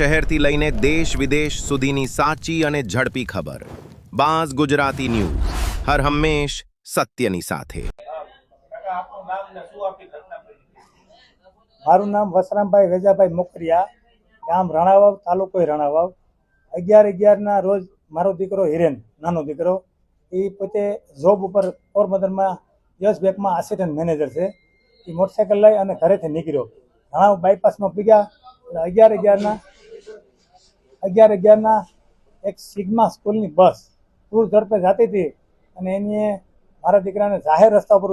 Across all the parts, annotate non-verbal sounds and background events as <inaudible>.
શહેરથી લઈને દેશ વિદેશ સુધીની સાચી અને ઝડપી ખબર. બાઝ ગુજરાતી ન્યૂઝ, હર હંમેશ સત્યની સાથે. મારું નામ વસરામભાઈ વેજાભાઈ મોકરિયા, ગામ રાણાવાવ, તાલુકો રાણાવાવ. અગિયાર અગિયારના રોજ મારો દીકરો હિરેન, નાનો દીકરો એ પોતે જોબ ઉપર પોરબંદરમાં યસ બેંકમાં આસિસ્ટન્ટ મેનેજર છે. એ મોટરસાઇકલ લઈ અને ઘરેથી નીકળ્યો. રણાવ બાયપાસમાં પીગ્યા અગિયાર અગિયારના અગિયાર અગિયારના એક સિગ્મા સ્કૂલની બસ પૂર ઝડપે જતી હતી અને એની મારા દીકરાને જાહેર રસ્તા ઉપર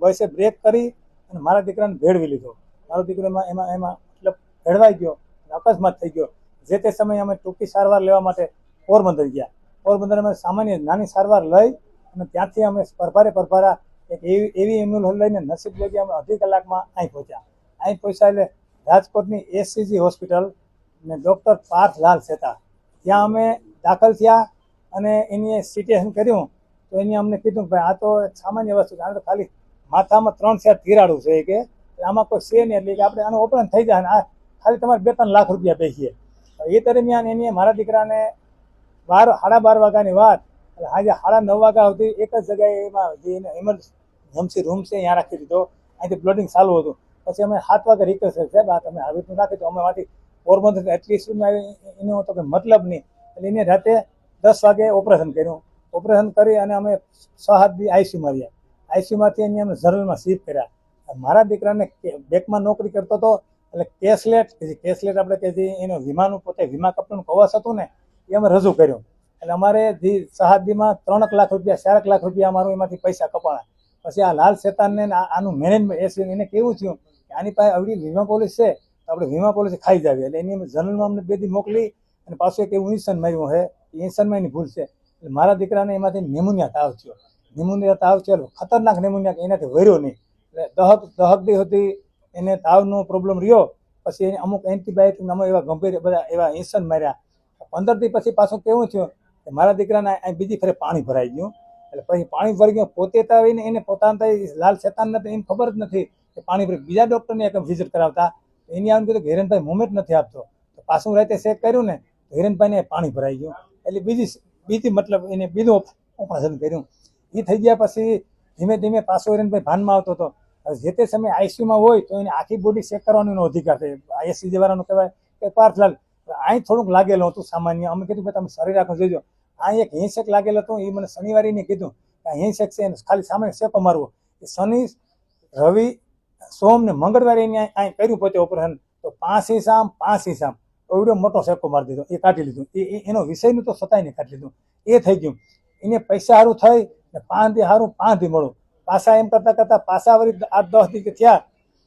બસે બ્રેક કરી અને મારા દીકરાને ભેળવી લીધો. મારો દીકરો એમાં એમાં મતલબ ભેળવાઈ ગયો અકસ્માત થઈ ગયો. જે તે સમયે અમે ટૂંકી સારવાર લેવા માટે પોરબંદર ગયા. પોરબંદર અમે સામાન્ય નાની સારવાર લઈ અને ત્યાંથી અમે પરભારે પરભારા એક એવી એવી એમ્બ્યુલન્સ લઈને નસીબ લગી અમે અઢી કલાકમાં અહીં પહોંચ્યા. અહીં પહોંચ્યા એટલે રાજકોટની એસસીજી હોસ્પિટલ ને ડૉક્ટર પાર્થ લાલ સેતા. ત્યાં અમે દાખલ થયા અને એની સિટેશન કર્યું તો એની અમને કીધું ભાઈ, આ તો સામાન્ય વસ્તુ છે. આ તો ખાલી માથામાં ત્રણ ચાર તિરાડું છે કે આમાં કોઈ છે નહીં. એટલે કે આપણે આનું ઓપરેશન થઈ જાય અને આ ખાલી તમારે બે ત્રણ લાખ રૂપિયા પૈકીએ એ દરમિયાન એની મારા દીકરાને બાર, સાડા બાર વાગ્યાની વાત. એટલે આજે સાડા નવ વાગ્યા સુધી એક જ જગ્યાએ એમાં જે એને એમરજન્સી રૂમ છે ત્યાં રાખી દીધો. અહીંથી બ્લડિંગ ચાલુ હતું. પછી અમે સાત વાગે રિક્વેસ્ટ સાહેબ, આ તમે આવી રીતનું રાખી તો અમે માંથી પોરબંદર એટલી સ્પીડમાં એનો તો કંઈ મતલબ નહીં. એટલે એને રાતે દસ વાગે ઓપરેશન કર્યું. ઓપરેશન કરી અને અમે છ સાત દી આઈસીયુમાં રહ્યા. આઈસીયુમાંથી એની અમે જનરલમાં શિફ્ટ કર્યા. મારા દીકરાને બેંકમાં નોકરી કરતો હતો, એટલે કેશલેટ જે કેશલેટ આપણે કે જે એનો વીમાનું પોતે વીમા કંપનીનું કવચ હતું ને, એ અમે રજૂ કર્યું. એટલે અમારે જે સહાદીમાં ત્રણ લાખ રૂપિયા, ચારક લાખ રૂપિયા અમારું એમાંથી પૈસા કપાણા. પછી આ લાલ શેતાનને આનું મેનેજમેન્ટ એ એને કેવું થયું કે આની પાસે આવડી વીમા પોલિસી છે તો આપણે વીમા પોલિસી ખાઈ જાવી એટલે એની અમે જનરલમાં અમને બે દી મોકલી અને પાછું એક એવું ઇન્સન માર્યું છે. એ ઇન્સનમાં એની ભૂલ છે. એટલે મારા દીકરાને એમાંથી નેમોનિયા તાવ થયો. નેમોનિયા તાવ થયો ખતરનાક નેમોનિયા એનાથી વર્યો નહીં. એટલે દહક દહક દી હતી. એને તાવનો પ્રોબ્લેમ રહ્યો. પછી એને અમુક એન્ટીબાયોટિક અમે એવા ગંભીર બધા એવા ઇન્સન માર્યા. પંદર દી પછી પાછું કેવું થયું કે મારા દીકરાને બીજી ફરે પાણી ભરાઈ ગયું. એટલે પછી પાણી ભરી ગયું. પોતે તાવીને એને પોતાના લાલ શેતાનને તો એમ ખબર જ નથી કે પાણી ભરી બીજા ડૉક્ટરને એક વિઝિટ કરાવતા. એની આવીને કીધું કે હિરેનભાઈ મુવમેન્ટ નથી આપતો. તો પાછું રાતે શેક કર્યું ને, તો હિરેનભાઈને પાણી ભરાઈ ગયું. એટલે બીજી બીજી મતલબ એને બીજું ઓપરેશન કર્યું. એ થઈ ગયા પછી ધીમે ધીમે પાછો હિરેનભાઈ ભાનમાં આવતો હતો. જે તે સમયે આઈસીયુમાં હોય તો એને આખી બોડી ચેક કરવાનો અધિકાર છે. આઈએસસી વાળાનો કહેવાય કે પાર્થલાલ. અહીં થોડુંક લાગેલું હતું સામાન્ય. અમે કીધું કે તમે શરીર આખું જોજો. આ એક હિંસક લાગેલું હતું એ મને શનિવારે કીધું કે હિંસેક છે ખાલી સામે શેકો મારવો એ શનિ, રવિ સોમ ને મંગળવારે એને અહીં કર્યું પોતે ઓપરેશન તો પાંચ હિસામ પાંચ હિસામ એવડો મોટો સેકો મારી દીધો. એ કાઢી લીધું. એ એનો વિષયનું તો સતાય નહીં કાઢી લીધું. એ થઈ ગયું. એને પૈસા સારું થઈ ને પાંચ દી સારું પાંચ દી મળું. પાછા એમ કરતા કરતા પાછા વળી આઠ દસ દી થયા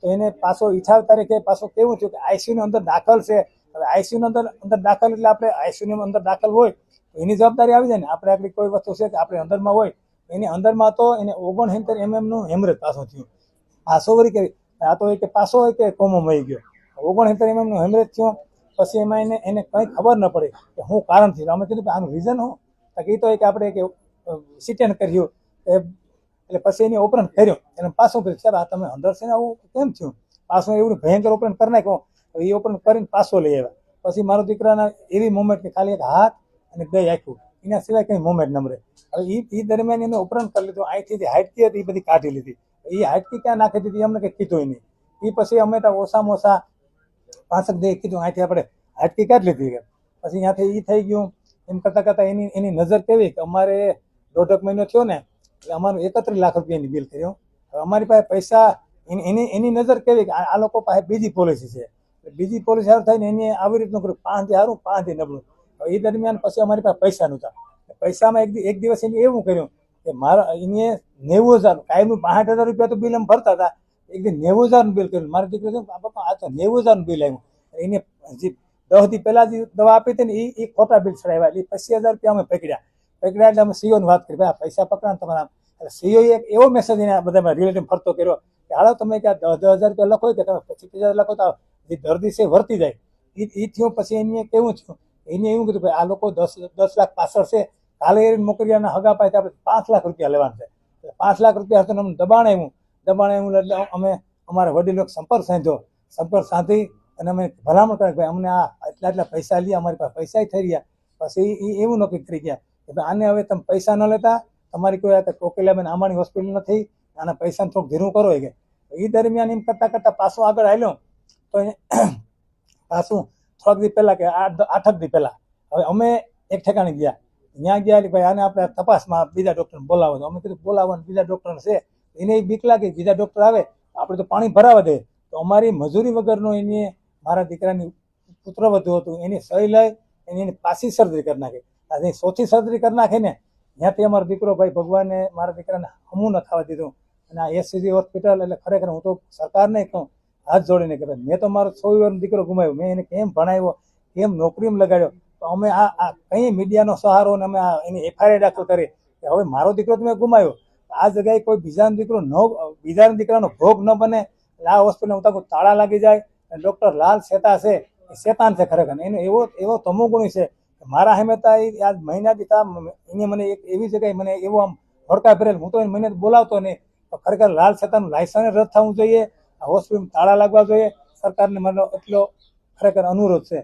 તો એને પાછો ઈઠાવ તારીખે પાછો કેવું થયું કે આઈસીયુની અંદર દાખલ છે. હવે આઈસીયુની અંદર અંદર દાખલ એટલે આપણે આઈસીયુની અંદર દાખલ હોય એની જવાબદારી આવી જાય ને. આપણે આપણી કોઈ વસ્તુ છે કે આપણે અંદરમાં હોય એની અંદરમાં તો એને ઓગણસિત્તેર એમએમ એમએમનું હેમરેજ પાછું થયું. પાછો વળી કે આ તો એ કે પાછો હોય કે કોમો મળી ગયો. ઓગણસિત્તેર એમ નું હેમરેજ થયો, પછી એમાં એને એને કંઈ ખબર ન પડી કે હું કારણ થયું અમે કીધું કે આનું રીઝન હો કે એ તો એક આપણે કે સિટેન કર્યું. એ, એટલે પછી એની ઓપરેશન કર્યું. એને પાછું કર્યું. સાહેબ, આ તમે અંદર છે ને આવું કેમ થયું? પાછું એવું ભયંકર ઓપરેશન કરી નાખ્યું. એ ઓપરેશન કરીને પાછો લઈ આવ્યા. પછી મારો દીકરાના એવી મોમેન્ટ કે ખાલી એક હાથ અને બે આખું. એના સિવાય કંઈ મોમેન્ટ ન મળે. હવે એ દરમિયાન એને ઓપરેશન કરી લીધું. અહીંથી જે હાઇટકી હતી, એ બધી કાઢી લીધી. એ હાટકી ક્યાં નાખી દીધી અમને કંઈ કીધું નહીં. એ પછી અમે તો ઓછામાં ઓછા પાંચક દે કીધું, અહીંથી આપણે હાટકી કાઢી લીધી? પછી ત્યાંથી એ થઈ ગયું. એમ કરતાં કરતાં એની એની નજર કેવી કે અમારે દોઢક મહિનો થયો ને, એટલે અમારું એકત્રીસ લાખ રૂપિયાની બિલ કર્યું. અમારી પાસે પૈસા, એની એની નજર કેવી કે આ લોકો પાસે બીજી પોલિસી છે. બીજી પોલિસી સારું થઈને એની આવી રીતનું કર્યું. પાંચથી સારું પાંચથી નબળું. એ દરમિયાન પછી અમારી પાસે પૈસા નહોતા. પૈસામાં એક એક દિવસ એને એવું કર્યું કે મારા એને નેવું હજાર કાયમનું બાસઠ હજાર રૂપિયા તો બિલ એમ ભરતા હતા. એક દી નેવું હજારનું બિલ કર્યું. મારા દીકરી બાપા આ તો નેવું હજારનું બિલ આવ્યું. એને જે દસ દી પહેલા જે દવા આપી હતી ને એ એ ખોટા બિલ ચડાવ્યા. એટલે પચીસ હજાર રૂપિયા અમે પકડ્યા પકડ્યા એટલે અમે સીઓની વાત કરી. ભાઈ પૈસા પકડા તમારા એટલે સીઓ એક એવો મેસેજ એને બધા રિલેટિવ ફરતો કર્યો કે, હાલો, તમે કે દસ દસ હજાર રૂપિયા લખો કે તમે પચીસ હજાર લખો તો જે દર્દી છે વર્તી જાય. એ એ થયું, પછી એને કેવું થયું. એને એવું કીધું, ભાઈ, આ લોકો દસ દસ લાખ પાછળ છે. કાલે એ મોકરિયાના હગા પાસે આપણે પાંચ લાખ રૂપિયા લેવાના છે. પાંચ લાખ રૂપિયા હતું અમને દબાણ આવ્યું દબાણ આવ્યું એટલે અમે અમારા વડીલો સંપર્ક સાંધ્યો. સંપર્ક સાંધી અને અમે ભલામણ કરે ભાઈ અમને આ એટલા એટલા પૈસા લઈએ અમારી પાસે પૈસા થઈ રહ્યા. પછી એ એવું નક્કી કરી ગયા કે આને હવે તમે પૈસા ન લેતા, તમારી કોઈ કોકિલાબેન આમાણી હોસ્પિટલ નથી, આના પૈસાને થોડુંક ધીરું કરો કે. એ દરમિયાન એમ કરતાં કરતાં પાછું આગળ આવ્યો તો <clears throat> પાછું થોડાક દી પહેલાં કે આઠ આઠક દી પહેલાં. હવે અમે એક ઠેકાણે ગયા. ત્યાં ગયા ભાઈ આને આપણે તપાસમાં બીજા ડૉક્ટરને બોલાવો અમે કીધું, બોલાવવાનું, બીજા ડૉક્ટર છે. એને બીક લાગે, બીજા ડૉક્ટર આવે, આપણે તો પાણી ભરાવા દે. તો અમારી મજૂરી વગરનો એને મારા દીકરાની પુત્ર વધુ હતું. એની સહી લઈ એની એની પાછી સર્જરી કરી નાખી. આજે સોથી સર્જરી કરી નાખી ને, ત્યાંથી અમારો દીકરો ભાઈ ભગવાને મારા દીકરાને હમું ન થવા દીધું. અને આ એસસીજી હોસ્પિટલ એટલે ખરેખર હું તો સરકારને કહું, હાથ જોડીને કે મેં તો મારો છ દીકરો ગુમાવ્યો. મેં એને કેમ ભણાવ્યો, કેમ નોકરીમાં લગાડ્યો? તો અમે આ કઈ મીડિયાનો સહારો અને અમે એની એફઆઈઆર દાખલ કરી કે હવે મારો દીકરો તમે ગુમાવ્યો. આ જગ્યાએ કોઈ બીજાનો દીકરો ન બીજાના દીકરાનો ભોગ ન બને. એટલે આ હોસ્પિટલ હું તાકો તાળા લાગી જાય. અને ડૉક્ટર લાલ શેતા છે. એ શેતાન છે ખરેખર. એનો એવો એવો તમોગુણી છે કે મારા હેમેતા એ આજ મહિના તા એને મને એક એવી જગ્યાએ મને એવો આમ ભડકા ભરેલ. હું તો એને મહિને બોલાવતો નહીં. તો ખરેખર લાલ શેતાનું લાયસન્સ રદ થવું જોઈએ. આ હોસ્પિટલમાં તાળા લાગવા જોઈએ. સરકારને મને એટલો ખરેખર અનુરોધ છે.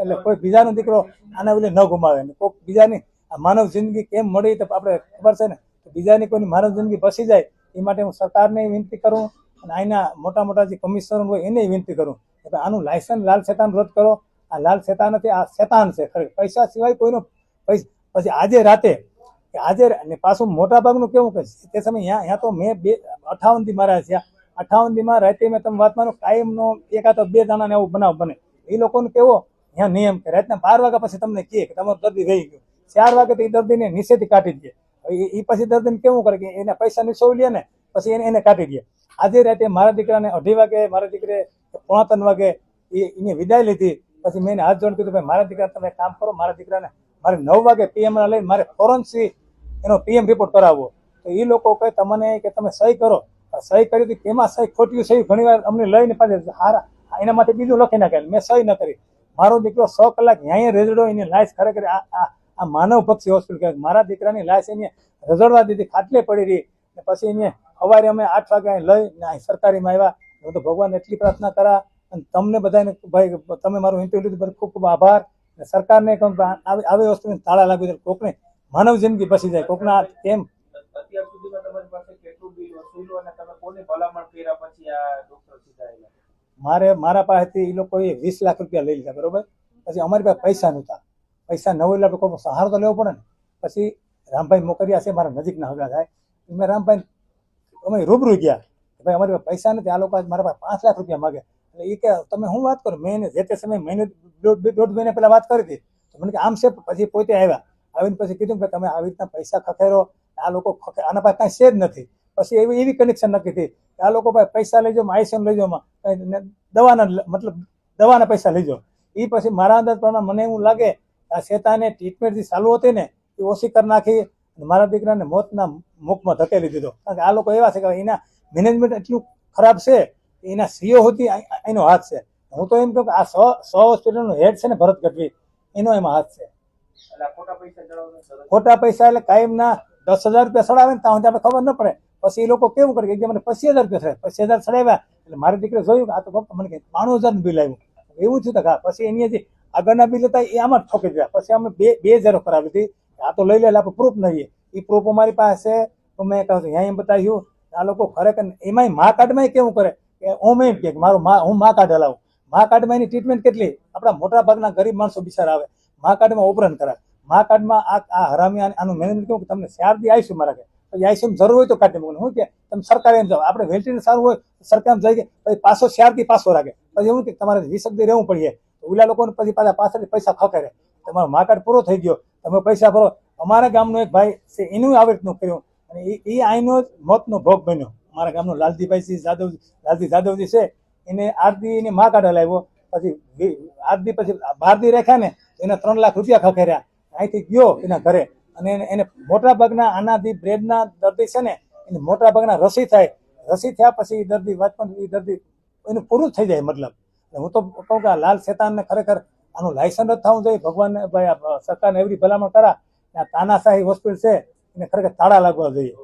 એટલે કોઈ બીજાનો દીકરો આના બદલે ન ગુમાવે ને કોઈ બીજાની માનવ જિંદગી કેમ મળી તો આપણે ખબર છે ને? બીજાની કોઈની માનવ જિંદગી બસી જાય, એ માટે હું સરકારને વિનંતી કરું અને અહીંના મોટા મોટા જે કમિશનર હોય એને વિનંતી કરું. કે આનું લાયસન્સ લાલ શેતાન રદ કરો. આ લાલ શેતાન નથી આ શેતાન છે, ખરેખર. પૈસા સિવાય કોઈનો પૈસા, પછી આજે રાતે આજે અને પાછું મોટા ભાગનું કેવું કે તે સમય અહીંયા અહીંયા તો મેં બે અઠાવન દી મારા છે. અઠાવન દીમાં રાતે મેં તમે વાત માનો કાયમનો એકાદ બે દાણાને એવું બનાવ બને. એ લોકોને કેવો અહીંયા નિયમ કે, રાતના બાર વાગ્યા પછી તમને કહે કે તમારો દર્દી રહી ગયો. ચાર વાગે તો એ દર્દીને નીચેથી કાઢી દે. એ પછી દર્દીને કેવું કરે કે એના પૈસા નીચોવી લે ને, પછી એને એને કાઢી દે. આજે રાતે મારા દીકરાને અઢી વાગે, મારા દીકરે પોણા ત્રણ વાગે એને વિદાય લીધી. પછી મેં હાથ જોડ કીધું, ભાઈ, મારા દીકરા, તમે કામ કરો, મારા દીકરાને મારે નવ વાગે પીએમ ના લઈને મારે ફોરન્સી એનો પીએમ રિપોર્ટ કરાવવો. તો એ લોકો કહે, તમને કે તમે સહી કરો. સહી કરી હતી કેમાં સહી ખોટી સહી ઘણી વાર અમને લઈને પાછી હારા એના માટે બીજું લખી નાખેલ મેં સહી ન કરી. મારો દીકરો સો કલાક અહીંયા રેઝડો એની લાશ ખરેખર આ આ માનવ પક્ષી હોસ્પિટલ કહેવાય. મારા દીકરાની લાશ એને રજડવા દીધી, ખાટલે પડી રહી. ને પછી એને સવારે અમે આઠ વાગે અહીં લઈ ને અહીં સરકારીમાં આવ્યા. હું તો ભગવાન એટલી પ્રાર્થના કરા અને તમને બધાને ભાઈ, તમે મારું ઇન્ટરવ્યુ લીધું ખૂબ ખૂબ આભાર. સરકારને કહું આવી વસ્તુને તાળા લાગ્યું છે કોકને માનવ જિંદગી બસી જાય, કોકના કેમ? અત્યાર સુધીમાં તમારી પાસે કેટલું બિલ વસૂલ્યું અને તમે કોને ભલામણ કર્યા પછી આ ડોક્ટર સીધા મારે, મારા પાસેથી એ લોકોએ વીસ લાખ રૂપિયા લઈ લીધા, બરોબર? પછી અમારી પાસે પૈસા નહોતા. પૈસા ન હોય એટલે કોઈ સહારો તો લેવો પડે ને? પછી રામભાઈ મોકરિયા છે, મારા નજીકના હગા થાય. મેં રામભાઈ અમે રૂબરૂ ગયા ભાઈ અમારી પાસે પૈસા નથી, આ લોકો મારા પાસે પાંચ લાખ રૂપિયા માગે. એટલે એ કે, તમે શું વાત કરો? મેં જે તે સમયે મહિને, દોઢ મહિના પહેલા વાત કરી હતી. તો મને કે, આમ છે, પછી પોતે આવ્યા. આવીને પછી કીધું કે તમે આવી રીતના પૈસા ખખેરો. આ લોકો ખખે, આના પાસે કાંઈ છે જ નથી. પછી એવી એવી કનેક્શન નક્કી થઈ. કે આ લોકો પાસે પૈસા લઈ જાઓ આઈસન લઈ દવાના મતલબ દવાના પૈસા લઈ જાઓ એ પછી મારા અંદાજ પ્રમાણે મને એવું લાગે આ શેતાને ટ્રીટમેન્ટ જે ચાલુ હતી ને એ ઓછી કરી નાખી અને મારા દીકરાને મોતના મુખમાં ધકેલી દીધો. કારણ કે આ લોકો એવા છે કે એના મેનેજમેન્ટ એટલું ખરાબ છે એના સીઓ હતી એનો હાથ છે. હું તો એમ કહું કે આ સો સો હોસ્પિટલનો હેડ છે ને ભરત ગઢવી એનો એમાં હાથ છે. પૈસા ખોટા પૈસા એટલે કાયમના દસ હજાર રૂપિયા સડાવે ને ત્યાં સુધી આપણે ખબર ન પડે. પછી એ લોકો કેવું કરે કે મને પચીસ હજાર રૂપિયા થયા. પચીસ હજાર સડાવ્યા એટલે મારી દીકરી જોયું કે આ તો પપ્પા મને કે બાણું હજારનું બિલ આવ્યું એવું થયું હા, પછી એની જે આગળના બિલ હતા એ આમાં જ ઠોકી દીધા. પછી અમે બે બે હજારો કરાવી હતી. આ તો લઈ લે આપણે પ્રૂફ નહીં. એ પ્રૂફ અમારી પાસે તો મેં કહ્યું, અહીંયા એમ બતાવ્યું. આ લોકો ખરેખર એમાંય મા કાર્ડમાં કેવું કરે કે ઓમ એમ કે મારું મા, હું મા કાર્ડ હલાવું. મા કાર્ડમાં એની ટ્રીટમેન્ટ કેટલી? આપણા મોટા ભાગના ગરીબ માણસો બિચારા આવે. મા કાર્ડમાં ઓપરેશન કરાવે. મા કાર્ડમાં આ આ હરામી આને- મેનેજમેન્ટ કેવું કે તમને ચાર આવીશું મારા પછી આઈસીએમ જરૂર હોય તો કાઢી મૂકે શું કે તમે સરકારે એમ જાઓ આપણે વેન્ટિલેટર સારું હોય, સરકાર જઈ કે પછી પાછો ચારથી પાછો રાખે. પછી એવું કે તમારે વીસ દી રહેવું પડીએ ઓલા લોકોને પછી પાછા પાછળ પૈસા ખખેરે તમારો મા કાર્ડ પૂરો થઈ ગયો. તમે પૈસા ભરો. અમારા ગામનો એક ભાઈ છે, એનું આવી રીતનું કર્યું. અને એ આઈનો જ મોતનો ભોગ બન્યો. અમારા ગામનો લાલજીભાઈ સિંહ જાદવ લાલજી જાદવજી છે. એને આરતી એને મા કાર્ડ હલાવ્યો પછી આરતી પછી બાર રેખ્યા ને એને ત્રણ લાખ રૂપિયા ખખેર્યા અહીંથી ગયો એના ઘરે. અને એને- એને મોટા ભાગના આનાથી બ્રેડના દર્દી છે ને, એને મોટા ભાગના રસી થાય. રસી થયા પછી એ દર્દી વાંચપણ એ દર્દી એનું પૂરું થઈ જાય મતલબ. હું તો કહું કે આ લાલ શેતાનને ખરેખર આનું લાયસન્સ જ થવું જોઈએ. ભગવાનને ભાઈ સરકારને એવી ભલામણ કરા આ તાનાશાહી હોસ્પિટલ છે, એને ખરેખર તાળા લાગવા જોઈએ.